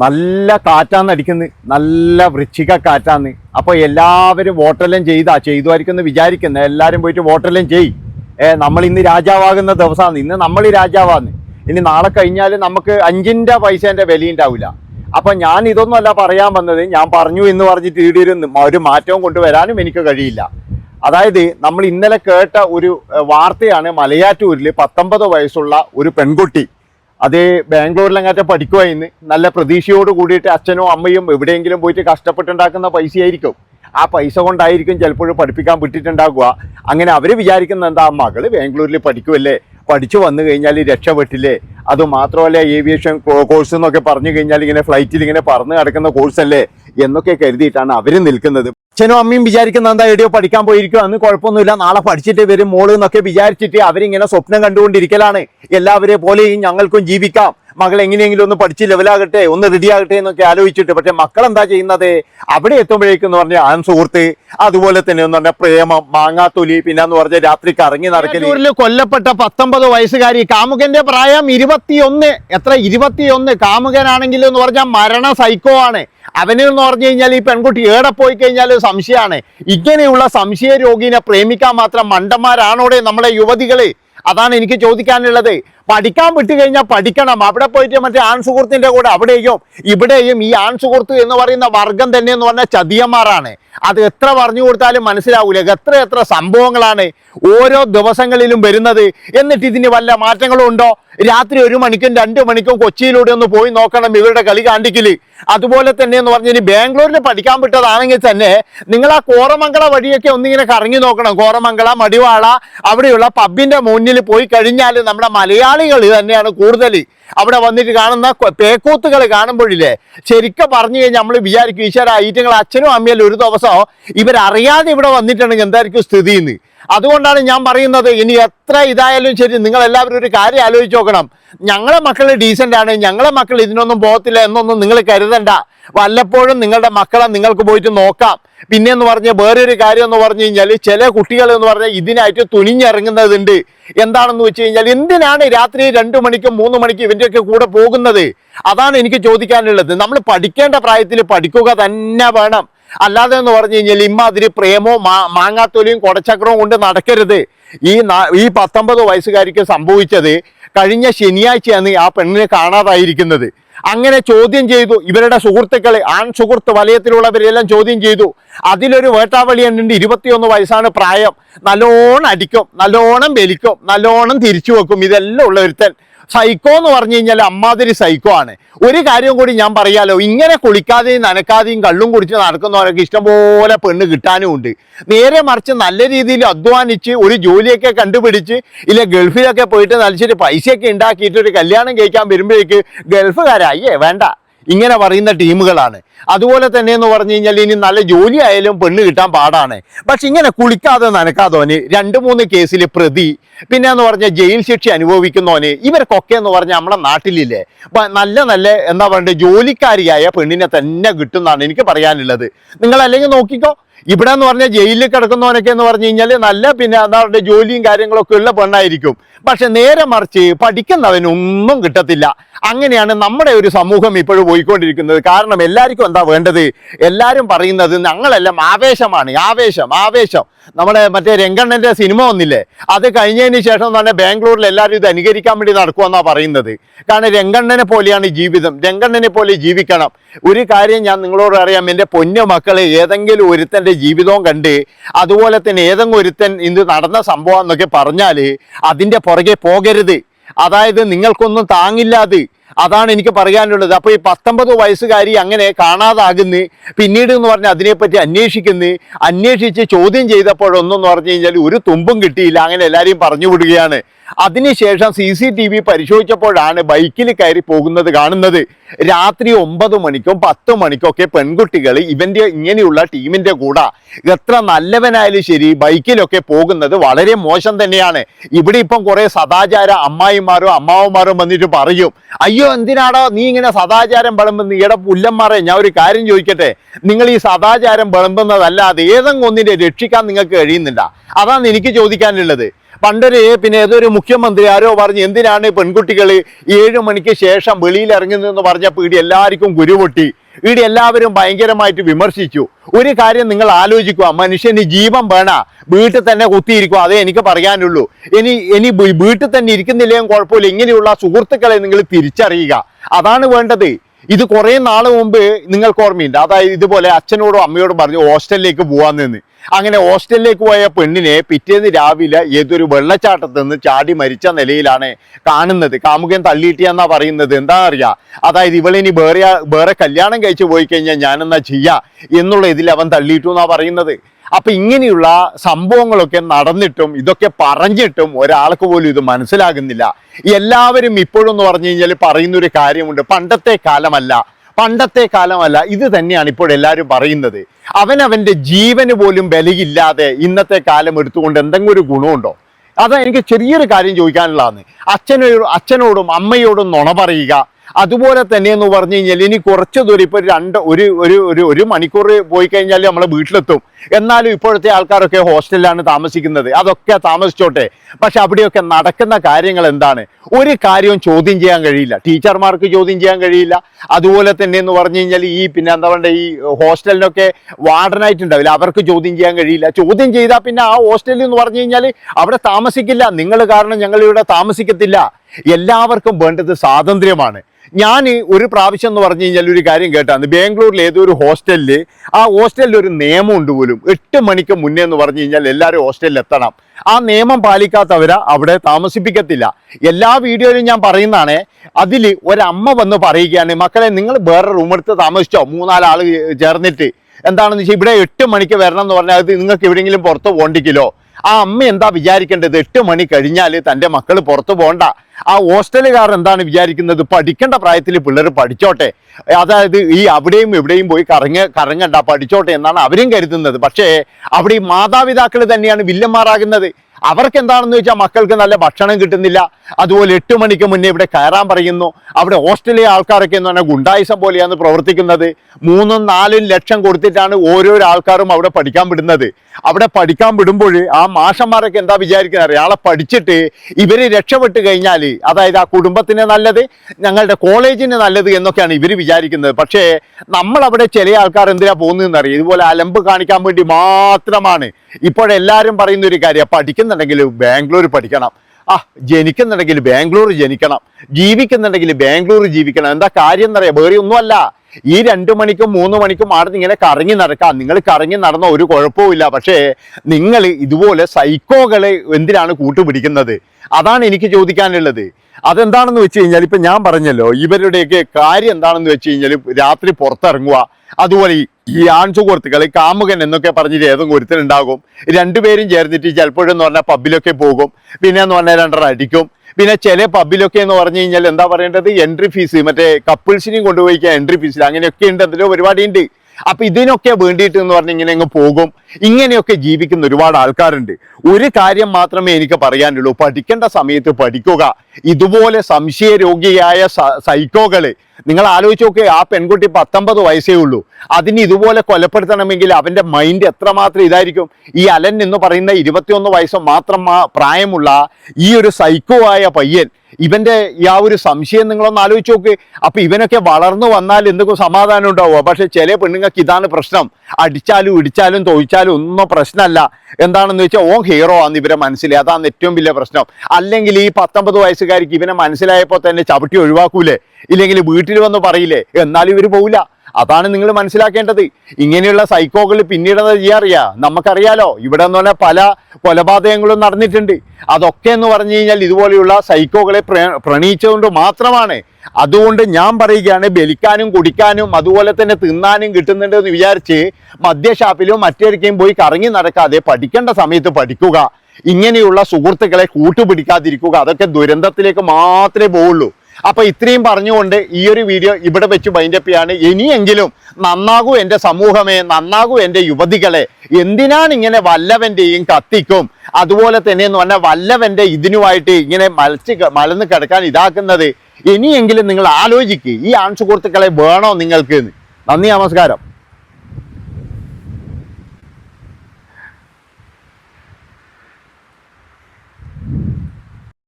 നല്ല കാറ്റാന്ന് അടിക്കുന്നത് നല്ല വൃശ്ചിക കാറ്റാന്ന്. അപ്പോൾ എല്ലാവരും വോട്ടെല്ലാം ചെയ്താ ചെയ്തുമായിരിക്കും വിചാരിക്കുന്നത് എല്ലാവരും പോയിട്ട് വോട്ടെല്ലാം ചെയ്. ഏ നമ്മൾ ഇന്ന് രാജാവാകുന്ന ദിവസമാണ് ഇന്ന് നമ്മൾ രാജാവാന്ന്. ഇനി നാളെ കഴിഞ്ഞാൽ നമുക്ക് അഞ്ചിന്റെ പൈസേന്റെ വില ഉണ്ടാവില്ല അപ്പം ഞാൻ ഇതൊന്നും അല്ല പറയാൻ വന്നത്. ഞാൻ പറഞ്ഞു എന്ന് പറഞ്ഞിട്ട് ഒരു ഒരു മാറ്റവും കൊണ്ടുവരാനും എനിക്ക് കഴിയില്ല. അതായത് നമ്മൾ ഇന്നലെ കേട്ട ഒരു വാർത്തയാണ് മലയാറ്റൂരിൽ പത്തൊമ്പത് വയസ്സുള്ള ഒരു പെൺകുട്ടി അത് ബാംഗ്ലൂരിലെങ്ങാറ്റം പഠിക്കുമായിരുന്നു നല്ല പ്രതീക്ഷയോട് കൂടിയിട്ട് അച്ഛനോ അമ്മയും എവിടെയെങ്കിലും പോയിട്ട് കഷ്ടപ്പെട്ടുണ്ടാക്കുന്ന പൈസയായിരിക്കും. ആ പൈസ കൊണ്ടായിരിക്കും ചിലപ്പോഴും പഠിപ്പിക്കാൻ വിട്ടിട്ടുണ്ടാകുക. അങ്ങനെ അവർ വിചാരിക്കുന്ന എന്താ മകൾ ബാംഗ്ലൂരിൽ പഠിക്കുമല്ലേ പഠിച്ചു വന്നു കഴിഞ്ഞാൽ രക്ഷപ്പെട്ടില്ലേ? അത് മാത്രമല്ല ഏവിയേഷൻ കോഴ്സ് എന്നൊക്കെ പറഞ്ഞു കഴിഞ്ഞാൽ ഇങ്ങനെ ഫ്ലൈറ്റിൽ ഇങ്ങനെ പറന്ന് കിടക്കുന്ന കോഴ്സല്ലേ എന്നൊക്കെ കരുതിയിട്ടാണ് അവർ നിൽക്കുന്നത്. അച്ഛനും അമ്മയും വിചാരിക്കുന്ന എന്താ എവിടെയോ പഠിക്കാൻ പോയിരിക്കും അന്ന് കുഴപ്പമൊന്നുമില്ല നാളെ പഠിച്ചിട്ട് വരും മോൾ എന്നൊക്കെ വിചാരിച്ചിട്ട് അവരിങ്ങനെ സ്വപ്നം കണ്ടുകൊണ്ടിരിക്കലാണ്. എല്ലാവരെ പോലെയും ഞങ്ങൾക്കും ജീവിക്കാം. മകൾ എങ്ങനെയെങ്കിലും ഒന്ന് പഠിച്ച് ലെവലാകട്ടെ ഒന്ന് റെഡി ആകട്ടെ എന്നൊക്കെ ആലോചിച്ചിട്ട് പക്ഷെ മക്കൾ എന്താ ചെയ്യുന്നത്? അവിടെ എത്തുമ്പോഴേക്കും എന്ന് പറഞ്ഞാൽ ആൺ സുഹൃത്ത് അതുപോലെ തന്നെ എന്ന് പറഞ്ഞാൽ പ്രേമം മാങ്ങാത്തൊലി പിന്നെ എന്ന് പറഞ്ഞാൽ രാത്രി കറങ്ങി നടക്കൽ. കൊല്ലപ്പെട്ട പത്തൊമ്പത് വയസ്സുകാരി കാമുകന്റെ പ്രായം ഇരുപത്തിയൊന്ന് എത്ര ഇരുപത്തിയൊന്ന് കാമുകനാണെങ്കിലും എന്ന് പറഞ്ഞാൽ മരണ സൈക്കോ ആണ്. അവന് എന്ന് പറഞ്ഞു കഴിഞ്ഞാൽ ഈ പെൺകുട്ടി ഏടെ പോയി കഴിഞ്ഞാൽ സംശയമാണ്. ഇങ്ങനെയുള്ള സംശയ രോഗിനെ പ്രേമിക്കാൻ മാത്രം മണ്ടന്മാരാണോടെ നമ്മളെ യുവതികളെ? അതാണ് എനിക്ക് ചോദിക്കാനുള്ളത്. പഠിക്കാൻ വിട്ടു കഴിഞ്ഞാൽ പഠിക്കണം. അവിടെ പോയിട്ട് മറ്റേ ആൺ സുഹൃത്തിന്റെ കൂടെ അവിടെയും ഇവിടെയും ഈ ആൺ സുഹൃത്ത് എന്ന് പറയുന്ന വർഗം തന്നെ എന്ന് പറഞ്ഞാൽ ചതിയന്മാരാണ്. അത് എത്ര പറഞ്ഞു കൊടുത്താലും മനസ്സിലാവൂല. എത്ര എത്ര സംഭവങ്ങളാണ് ഓരോ ദിവസങ്ങളിലും വരുന്നത്. എന്നിട്ട് ഇതിന് വല്ല മാറ്റങ്ങളും ഉണ്ടോ? രാത്രി ഒരു മണിക്കും രണ്ട് മണിക്കും കൊച്ചിയിലൂടെ ഒന്ന് പോയി നോക്കണം ഇവരുടെ കളി കാണിക്കൽ. അതുപോലെ തന്നെ എന്ന് പറഞ്ഞാൽ ബാംഗ്ലൂരിൽ പഠിക്കാൻ വിട്ടതാണെങ്കിൽ തന്നെ നിങ്ങൾ ആ കോറമംഗള വഴിയൊക്കെ ഒന്നിങ്ങനെ കറങ്ങി നോക്കണം. കോറമംഗള മടിവാള അവിടെയുള്ള പബ്ബിന്റെ മുന്നിൽ പോയി കഴിഞ്ഞാൽ നമ്മുടെ മലയാളികൾ തന്നെയാണ് കൂടുതൽ അവിടെ വന്നിട്ട് കാണുന്ന പേക്കൂത്തുകൾ കാണുമ്പോഴില്ലേ? ശരിക്കും പറഞ്ഞു കഴിഞ്ഞാൽ നമ്മൾ വിചാരിക്കും ഈശ്വര ഈറ്റങ്ങൾ അച്ഛനും അമ്മയല്ല ഒരു ദിവസം ഇവരറിയാതെ ഇവിടെ വന്നിട്ടുണ്ടെങ്കിൽ എന്തായിരിക്കും സ്ഥിതി എന്ന് അതുകൊണ്ടാണ് ഞാൻ പറയുന്നത് ഇനി എത്ര ഇതായാലും ശരി നിങ്ങൾ എല്ലാവരും ഒരു കാര്യം ആലോചിച്ച് നോക്കണം. ഞങ്ങളെ മക്കൾ ഡീസന്റ് ആണ് ഞങ്ങളെ മക്കൾ ഇതിനൊന്നും പോകത്തില്ല എന്നൊന്നും നിങ്ങൾ കരുതണ്ട. വല്ലപ്പോഴും നിങ്ങളുടെ മക്കളെ നിങ്ങൾക്ക് പോയിട്ട് നോക്കാം. പിന്നെ എന്ന് പറഞ്ഞ വേറൊരു കാര്യം എന്ന് പറഞ്ഞു കഴിഞ്ഞാൽ ചില കുട്ടികൾ എന്ന് പറഞ്ഞാൽ ഇതിനായിട്ട് തുനിഞ്ഞിറങ്ങുന്നതുണ്ട്. എന്താണെന്ന് വെച്ച് കഴിഞ്ഞാൽ എന്തിനാണ് രാത്രി രണ്ടു മണിക്കും മൂന്ന് മണിക്കും ഇവന്റെയൊക്കെ കൂടെ പോകുന്നത്? അതാണ് എനിക്ക് ചോദിക്കാനുള്ളത്. നമ്മൾ പഠിക്കേണ്ട പ്രായത്തിൽ പഠിക്കുക തന്നെ വേണം. അല്ലാതെ എന്ന് പറഞ്ഞു കഴിഞ്ഞാൽ ഇമ്മാതിരി പ്രേമോ മാങ്ങാത്തൊലിയും കൊടച്ചക്രവും കൊണ്ട് നടക്കരുത്. ഈ ഈ പത്തൊമ്പത് വയസ്സുകാരിക്ക് സംഭവിച്ചത് കഴിഞ്ഞ ശനിയാഴ്ചയാണ് ആ പെണ്ണിനെ കാണാതായിരിക്കുന്നത്. അങ്ങനെ ചോദ്യം ചെയ്തു. ഇവരുടെ സുഹൃത്തുക്കളെ ആൺ സുഹൃത്ത് വലയത്തിലുള്ളവരെല്ലാം ചോദ്യം ചെയ്തു. അതിലൊരു വേട്ടാവളി ഉണ്ട് ഇരുപത്തിയൊന്ന് വയസ്സാണ് പ്രായം. നല്ലോണം അടിക്കും നല്ലോണം വലിക്കും നല്ലോണം തിരിച്ചു വെക്കും. ഇതെല്ലാം ഉള്ള ഒരുത്തൻ. സൈക്കോ എന്ന് പറഞ്ഞു കഴിഞ്ഞാൽ അമ്മാതിരി സൈക്കോ ആണ്. ഒരു കാര്യം കൂടി ഞാൻ പറയാലോ ഇങ്ങനെ കുളിക്കാതെയും നനക്കാതെയും കള്ളും കുടിച്ച് നടക്കുന്നവരൊക്കെ ഇഷ്ടംപോലെ പെണ്ണ് കിട്ടാനും ഉണ്ട്. നേരെ മറിച്ച് നല്ല രീതിയിൽ അധ്വാനിച്ച് ഒരു ജോലിയൊക്കെ കണ്ടുപിടിച്ച് ഇല്ല ഗൾഫിലൊക്കെ പോയിട്ട് നലിച്ചിട്ട് പൈസയൊക്കെ ഉണ്ടാക്കിയിട്ട് ഒരു കല്യാണം കഴിക്കാൻ വരുമ്പോഴേക്ക് ഗൾഫുകാരായി. വേണ്ട. ഇങ്ങനെ പറയുന്ന ടീമുകളാണ്. അതുപോലെ തന്നെ എന്ന് പറഞ്ഞു കഴിഞ്ഞാൽ ഇനി നല്ല ജോലി ആയാലും പെണ്ണ് കിട്ടാൻ പാടാണ്. പക്ഷെ ഇങ്ങനെ കുളിക്കാതെ നനക്കാതോന് രണ്ട് മൂന്ന് കേസിൽ പ്രതി പിന്നെ എന്ന് പറഞ്ഞാൽ ജയിൽ ശിക്ഷ അനുഭവിക്കുന്നവന് ഇവർക്കൊക്കെ എന്ന് പറഞ്ഞാൽ നമ്മുടെ നാട്ടിലില്ലേ. നല്ല നല്ല എന്താ പറയുക ജോലിക്കാരിയായ പെണ്ണിനെ തന്നെ കിട്ടുന്നതാണ് എനിക്ക് പറയാനുള്ളത്. നിങ്ങൾ അല്ലെങ്കിൽ നോക്കിക്കോ ഇവിടെ എന്ന് പറഞ്ഞാൽ ജയിലിൽ കിടക്കുന്നവനൊക്കെ എന്ന് പറഞ്ഞു കഴിഞ്ഞാൽ നല്ല പിന്നെ അതവരുടെ ജോലിയും കാര്യങ്ങളൊക്കെ ഉള്ള പെണ്ണായിരിക്കും. പക്ഷെ നേരെ മറിച്ച് പഠിക്കുന്നവനൊന്നും കിട്ടത്തില്ല. അങ്ങനെയാണ് നമ്മുടെ ഒരു സമൂഹം ഇപ്പോഴും പോയിക്കൊണ്ടിരിക്കുന്നത്. കാരണം എല്ലാവർക്കും എന്താ വേണ്ടത്? എല്ലാവരും പറയുന്നത് ഞങ്ങളെല്ലാം ആവേശമാണ്. ആവേശം ആവേശം. നമ്മുടെ മറ്റേ രംഗണ്ണന്റെ സിനിമ ഒന്നില്ലേ അത് കഴിഞ്ഞതിന് ശേഷം തന്നെ ബാംഗ്ലൂരിൽ എല്ലാവരും ഇത് അനുകരിക്കാൻ വേണ്ടി നടക്കുമെന്നാണ് പറയുന്നത്. കാരണം രംഗണ്ണനെ പോലെയാണ് ജീവിതം. രംഗണ്ണനെ പോലെ ജീവിക്കണം. ഒരു കാര്യം ഞാൻ നിങ്ങളോട് അറിയാം എന്റെ പൊന്നു മക്കളെ ഏതെങ്കിലും ഒരുത്തന്റെ ജീവിതവും കണ്ട് അതുപോലെ തന്നെ ഏതെങ്കിലും ഒരുത്തൻ ഇന്ന് നടന്ന സംഭവം എന്നൊക്കെ പറഞ്ഞാൽ അതിന്റെ പുറകെ പോകരുത്. അതായത് നിങ്ങൾക്കൊന്നും താങ്ങില്ലാതെ. അതാണ് എനിക്ക് പറയാനുള്ളത്. അപ്പോൾ ഈ പത്തൊമ്പത് വയസ്സുകാരി അങ്ങനെ കാണാതാകുന്നു. പിന്നീട് എന്ന് പറഞ്ഞാൽ അതിനെപ്പറ്റി അന്വേഷിക്കുന്നു. അന്വേഷിച്ച് ചോദ്യം ചെയ്തപ്പോഴൊന്നും എന്ന് പറഞ്ഞു കഴിഞ്ഞാൽ ഒരു തുമ്പും കിട്ടിയില്ല. അങ്ങനെ എല്ലാവരെയും പറഞ്ഞു വിടുകയാണ്. അതിനുശേഷം സി സി ടി വി പരിശോധിച്ചപ്പോഴാണ് ബൈക്കിൽ കയറി പോകുന്നത് കാണുന്നത്. രാത്രി ഒമ്പത് മണിക്കും പത്ത് മണിക്കൊക്കെ പെൺകുട്ടികൾ ഇവന്റെ ഇങ്ങനെയുള്ള ടീമിന്റെ കൂടെ. എത്ര നല്ലവനായാലും ശരി ബൈക്കിലൊക്കെ പോകുന്നത് വളരെ മോശം തന്നെയാണ്. ഇവിടെ ഇപ്പം കുറേ സദാചാര അമ്മായിമാരും അമ്മാവന്മാരോ വന്നിട്ട് പറയും അയ്യോ എന്തിനാടോ നീ ഇങ്ങനെ സദാചാരം വിളമ്പുന്ന ഈടെ പുല്ലന്മാരെ ഞാൻ ഒരു കാര്യം ചോദിക്കട്ടെ? നിങ്ങൾ ഈ സദാചാരം വിളമ്പുന്നതല്ലാതെ ഏതെങ്കിലും ഒന്നിനെ രക്ഷിക്കാൻ നിങ്ങൾക്ക് കഴിയുന്നില്ല. അതാണ് എനിക്ക് ചോദിക്കാനുള്ളത്. പണ്ടൊരു പിന്നെ ഏതൊരു മുഖ്യമന്ത്രി ആരോ പറഞ്ഞ് എന്തിനാണ് പെൺകുട്ടികൾ ഏഴു മണിക്ക് ശേഷം വെളിയിൽ ഇറങ്ങുന്നതെന്ന് പറഞ്ഞപ്പോൾ ഇടി എല്ലാവർക്കും ഗുരുപൊട്ടി ഇവിടെ എല്ലാവരും ഭയങ്കരമായിട്ട് വിമർശിച്ചു. ഒരു കാര്യം നിങ്ങൾ ആലോചിക്കുക മനുഷ്യന് ജീവൻ വേണ വീട്ടിൽ തന്നെ കുത്തിയിരിക്കുക അതേ എനിക്ക് പറയാനുള്ളൂ. ഇനി ഇനി വീട്ടിൽ തന്നെ ഇരിക്കുന്നില്ലെങ്കിൽ കുഴപ്പമില്ല. ഇങ്ങനെയുള്ള സുഹൃത്തുക്കളെ നിങ്ങൾ തിരിച്ചറിയുക. അതാണ് വേണ്ടത്. ഇത് കുറേ നാൾ മുമ്പ് നിങ്ങൾക്ക് ഓർമ്മയുണ്ട്. അതായത് ഇതുപോലെ അച്ഛനോടും അമ്മയോടും പറഞ്ഞു ഹോസ്റ്റലിലേക്ക് പോവാന്ന് അങ്ങനെ ഹോസ്റ്റലിലേക്ക് പോയ പെണ്ണിനെ പിറ്റേന്ന് രാവിലെ ഏതൊരു വെള്ളച്ചാട്ടത്തിൽ നിന്ന് ചാടി മരിച്ച നിലയിലാണ് കാണുന്നത്. കാമുകൻ തള്ളിയിട്ടിയെന്നാ പറയുന്നത്. എന്താ അറിയാം? അതായത് ഇവളിനി വേറെ വേറെ കല്യാണം കഴിച്ചു പോയി കഴിഞ്ഞാൽ ഞാനെന്നാ ചെയ്യാ? എന്നുള്ള ഇതിൽ അവൻ തള്ളിയിട്ടു എന്നാ പറയുന്നത്. അപ്പൊ ഇങ്ങനെയുള്ള സംഭവങ്ങളൊക്കെ നടന്നിട്ടും ഇതൊക്കെ പറഞ്ഞിട്ടും ഒരാൾക്ക് പോലും ഇത് മനസ്സിലാകുന്നില്ല. എല്ലാവരും ഇപ്പോഴും എന്ന് പറഞ്ഞു കഴിഞ്ഞാൽ പറയുന്ന ഒരു കാര്യമുണ്ട്. പണ്ടത്തെ കാലമല്ല. പണ്ടത്തെ കാലമല്ല. ഇത് തന്നെയാണ് ഇപ്പോൾ എല്ലാവരും പറയുന്നത്. അവനവന്റെ ജീവന് പോലും വിലയില്ലാതെ ഇന്നത്തെ കാലം എടുത്തുകൊണ്ട് എന്തെങ്കിലും ഒരു ഗുണമുണ്ടോ? അതാ എനിക്ക് ചെറിയൊരു കാര്യം ചോദിക്കാനുള്ളതാണ്. അച്ഛനോ അച്ഛനോടും അമ്മയോടും നുണ പറയുക. അതുപോലെ തന്നെ എന്ന് പറഞ്ഞു കഴിഞ്ഞാൽ ഇനി കുറച്ച് ദൂരം ഇപ്പോൾ രണ്ട് ഒരു ഒരു ഒരു ഒരു മണിക്കൂർ പോയി കഴിഞ്ഞാൽ നമ്മൾ വീട്ടിലെത്തും. എന്നാലും ഇപ്പോഴത്തെ ആൾക്കാരൊക്കെ ഹോസ്റ്റലിലാണ് താമസിക്കുന്നത്. അതൊക്കെ താമസിച്ചോട്ടെ. പക്ഷെ അവിടെയൊക്കെ നടക്കുന്ന കാര്യങ്ങൾ എന്താണ്? ഒരു കാര്യവും ചോദ്യം ചെയ്യാൻ കഴിയില്ല. ടീച്ചർമാർക്ക് ചോദ്യം ചെയ്യാൻ കഴിയില്ല. അതുപോലെ തന്നെ എന്ന് പറഞ്ഞു കഴിഞ്ഞാൽ ഈ പിന്നെ എന്താ പറയുക ഈ ഹോസ്റ്റലിനൊക്കെ വാർഡനായിട്ട് ഉണ്ടാവില്ല അവർക്ക് ചോദ്യം ചെയ്യാൻ കഴിയില്ല. ചോദ്യം ചെയ്താൽ പിന്നെ ആ ഹോസ്റ്റലിൽ എന്ന് പറഞ്ഞു കഴിഞ്ഞാൽ അവിടെ താമസിക്കില്ല. നിങ്ങൾ കാരണം ഞങ്ങൾ ഇവിടെ താമസിക്കത്തില്ല. എല്ലാവർക്കും വേണ്ടത് സ്വാതന്ത്ര്യമാണ്. ഞാൻ ഒരു പ്രാവശ്യം എന്ന് പറഞ്ഞു കഴിഞ്ഞാൽ ഒരു കാര്യം കേട്ടാണ് ബാംഗ്ലൂരിൽ ഏതോ ഒരു ഹോസ്റ്റലിൽ ആ ഹോസ്റ്റലിൽ ഒരു നിയമം ഉണ്ട് പോലും. എട്ട് മണിക്ക് മുന്നേ എന്ന് പറഞ്ഞു കഴിഞ്ഞാൽ എല്ലാവരും ഹോസ്റ്റലിൽ എത്തണം. ആ നിയമം പാലിക്കാത്തവരെ അവിടെ താമസിപ്പിക്കത്തില്ല. എല്ലാ വീഡിയോയിലും ഞാൻ പറയുന്നതാണ് അതിൽ ഒരമ്മ വന്ന് പറയുകയാണ് മക്കളെ നിങ്ങൾ വേറെ റൂമെടുത്ത് താമസിച്ചോ? മൂന്നാലാൾ ചേർന്നിട്ട്. എന്താണെന്ന് വെച്ചാൽ ഇവിടെ എട്ട് മണിക്ക് വരണം എന്ന് പറഞ്ഞാൽ അത് നിങ്ങൾക്ക് എവിടെയെങ്കിലും പുറത്ത് പോകണ്ടിക്കില്ലോ ആ അമ്മ എന്താ വിചാരിക്കേണ്ടത്? എട്ട് മണി കഴിഞ്ഞാൽ തന്റെ മക്കൾ പുറത്തു പോകണ്ട ആ ഹോസ്റ്റലുകാർ എന്താണ് വിചാരിക്കുന്നത്? പഠിക്കേണ്ട പ്രായത്തിൽ പിള്ളേർ പഠിച്ചോട്ടെ. അതായത് ഈ അവിടെയും ഇവിടെയും പോയി കറങ്ങ കറങ്ങണ്ട പഠിച്ചോട്ടെ എന്നാണ് അവരും കരുതുന്നത്. പക്ഷേ അവിടെ ഈ മാതാപിതാക്കൾ തന്നെയാണ് വില്ലന്മാരാകുന്നത്. അവർക്ക് എന്താണെന്ന് വെച്ചാൽ മക്കൾക്ക് നല്ല ഭക്ഷണം കിട്ടുന്നില്ല. അതുപോലെ എട്ട് മണിക്ക് മുന്നേ ഇവിടെ കയറാൻ പറയുന്നു. അവിടെ ഓസ്ട്രേലിയ ആൾക്കാരൊക്കെ എന്ന് പറഞ്ഞാൽ ഗുണ്ടായിസം പോലെയാണ് പ്രവർത്തിക്കുന്നത്. മൂന്നും നാലും ലക്ഷം കൊടുത്തിട്ടാണ് ഓരോരോ ആൾക്കാരും അവിടെ പഠിക്കാൻ വിടുന്നത്. അവിടെ പഠിക്കാൻ വിടുമ്പോൾ ആ മാഷന്മാരൊക്കെ എന്താ വിചാരിക്കുന്നത്? അയാളെ പഠിച്ചിട്ട് ഇവർ രക്ഷപ്പെട്ട് കഴിഞ്ഞാൽ അതായത് ആ കുടുംബത്തിന് നല്ലത് ഞങ്ങളുടെ കോളേജിന് നല്ലത് എന്നൊക്കെയാണ് ഇവർ വിചാരിക്കുന്നത്. പക്ഷേ നമ്മളവിടെ ചില ആൾക്കാർ എന്തിനാ പോകുന്നതെന്ന് അറിയാം? ഇതുപോലെ അലമ്പ് കാണിക്കാൻ വേണ്ടി മാത്രമാണ്. ഇപ്പോഴെല്ലാവരും പറയുന്ന ഒരു കാര്യം പഠിക്കുന്നുണ്ടെങ്കിൽ ബാംഗ്ലൂർ പഠിക്കണം. ആ ജനിക്കുന്നുണ്ടെങ്കിൽ ബാംഗ്ലൂർ ജനിക്കണം. ജീവിക്കുന്നുണ്ടെങ്കിൽ ബാംഗ്ലൂർ ജീവിക്കണം. എന്താ കാര്യം എന്നറിയാം? വേറെ ഒന്നുമല്ല. ഈ രണ്ടു മണിക്കും മൂന്ന് മണിക്കും ആടുന്ന് ഇങ്ങനെ കറങ്ങി നടക്കാം. നിങ്ങൾ കറങ്ങി നടന്ന ഒരു കുഴപ്പവുമില്ല പക്ഷേ നിങ്ങൾ ഇതുപോലെ സൈക്കോകളെ എന്തിനാണ് കൂട്ടുപിടിക്കുന്നത്? അതാണ് എനിക്ക് ചോദിക്കാനുള്ളത്. അതെന്താണെന്ന് വെച്ച് കഴിഞ്ഞാൽ ഇപ്പം ഞാൻ പറഞ്ഞല്ലോ ഇവരുടെയൊക്കെ കാര്യം എന്താണെന്ന് വെച്ച് കഴിഞ്ഞാൽ രാത്രി പുറത്തിറങ്ങുക. അതുപോലെ ഈ- ആൺ സുഹൃത്തുക്കൾ കാമുകൻ എന്നൊക്കെ പറഞ്ഞിട്ട് ഏതെങ്കിലും ഒരുത്തനുണ്ടാകും രണ്ടുപേരും ചേർന്നിട്ട് ചിലപ്പോഴെന്ന് പറഞ്ഞാൽ പബ്ബിലൊക്കെ പോകും. പിന്നെ എന്ന് പറഞ്ഞാൽ രണ്ടര അടിക്കും. പിന്നെ ചില പബ്ബിലൊക്കെ എന്ന് പറഞ്ഞു കഴിഞ്ഞാൽ എന്താ പറയേണ്ടത്? എൻട്രി ഫീസ് മറ്റേ കപ്പിൾസിനെയും കൊണ്ടുപോയിക്കാൻ എൻട്രി ഫീസിൽ അങ്ങനെയൊക്കെ ഉണ്ട്. എന്തെല്ലോ പരിപാടിയുണ്ട് അപ്പൊ ഇതിനൊക്കെ വേണ്ടിയിട്ട് എന്ന് പറഞ്ഞ് ഇങ്ങനെ അങ്ങ് പോകും. ഇങ്ങനെയൊക്കെ ജീവിക്കുന്ന ഒരുപാട് ആൾക്കാരുണ്ട്. ഒരു കാര്യം മാത്രമേ എനിക്ക് പറയാനുള്ളൂ. പഠിക്കേണ്ട സമയത്ത് പഠിക്കുക. ഇതുപോലെ സംശയരോഗിയായ സൈക്കോകൾ നിങ്ങൾ ആലോചിച്ച് നോക്കുക ആ പെൺകുട്ടി പത്തൊമ്പത് വയസ്സേ ഉള്ളൂ. അതിന് ഇതുപോലെ കൊലപ്പെടുത്തണമെങ്കിൽ അവന്റെ മൈൻഡ് എത്രമാത്രം ഇതായിരിക്കും? ഈ അലൻ എന്ന് പറയുന്ന ഇരുപത്തിയൊന്ന് വയസ്സ് മാത്രം പ്രായമുള്ള ഈ ഒരു സൈക്കോ ആയ പയ്യൻ ഇവന്റെ ആ ഒരു സംശയം നിങ്ങളൊന്ന് ആലോചിച്ച് നോക്ക്. അപ്പൊ ഇവനൊക്കെ വളർന്നു വന്നാൽ എന്തൊക്കെ സമാധാനം ഉണ്ടാവുക? പക്ഷെ ചില പെണ്ണുങ്ങൾക്ക് ഇതാണ് പ്രശ്നം. അടിച്ചാലും ഇടിച്ചാലും തൊഴിച്ചാലും ഒന്നും പ്രശ്നമല്ല. എന്താണെന്ന് വെച്ചാൽ ഓൻ ഹീറോ ആണ് ഇവരെ മനസ്സിലായി. അതാണ് ഏറ്റവും വലിയ പ്രശ്നം. അല്ലെങ്കിൽ ഈ പത്തൊമ്പത് വയസ്സുകാർക്ക് ഇവനെ മനസ്സിലായപ്പോൾ തന്നെ ചവിട്ടി ഒഴിവാക്കൂലേ? ഇല്ലെങ്കിൽ വീട്ടിൽ വന്ന് പറയില്ലേ? എന്നാലും ഇവർ പോവില്ല. അതാണ് നിങ്ങൾ മനസ്സിലാക്കേണ്ടത്. ഇങ്ങനെയുള്ള സൈക്കോകൾ പിന്നീട് ചെയ്യാറിയാ നമുക്കറിയാലോ ഇവിടെ എന്ന് പറഞ്ഞാൽ പല കൊലപാതകങ്ങളും നടന്നിട്ടുണ്ട്. അതൊക്കെ എന്ന് പറഞ്ഞു കഴിഞ്ഞാൽ ഇതുപോലെയുള്ള സൈക്കോകളെ പ്ര- പ്രണയിച്ചുകൊണ്ട് മാത്രമാണ്. അതുകൊണ്ട് ഞാൻ പറയുകയാണ് ബലിക്കാനും കുടിക്കാനും അതുപോലെ തന്നെ തിന്നാനും കിട്ടുന്നുണ്ട് എന്ന് വിചാരിച്ച് മദ്യഷാപ്പിലും മറ്റേടക്കെയും പോയി കറങ്ങി നടക്കാതെ പഠിക്കേണ്ട സമയത്ത് പഠിക്കുക. ഇങ്ങനെയുള്ള സുഹൃത്തുക്കളെ കൂട്ടുപിടിക്കാതിരിക്കുക. അതൊക്കെ ദുരന്തത്തിലേക്ക് മാത്രമേ പോവുള്ളൂ. അപ്പൊ ഇത്രയും പറഞ്ഞുകൊണ്ട് ഈ ഒരു വീഡിയോ ഇവിടെ വെച്ച് ബൈൻഡപ്പ് ചെയ്യാണ്. ഇനിയെങ്കിലും നന്നാകൂ എന്റെ സമൂഹമേ നന്നാകൂ എന്റെ യുവതികളെ. എന്തിനാണ് ഇങ്ങനെ വല്ലവന്റെയും കത്തിക്കും? അതുപോലെ തന്നെ എന്ന് പറഞ്ഞാൽ വല്ലവന്റെ ഇതിനുമായിട്ട് ഇങ്ങനെ മലച്ച് മലന്ന് കിടക്കാൻ ഇതാക്കുന്നത്. ഇനിയെങ്കിലും നിങ്ങൾ ആലോചിക്കുക ഈ ആൺസുഹൃത്തുക്കളെ വേണോ നിങ്ങൾക്ക് നന്ദി നമസ്കാരം.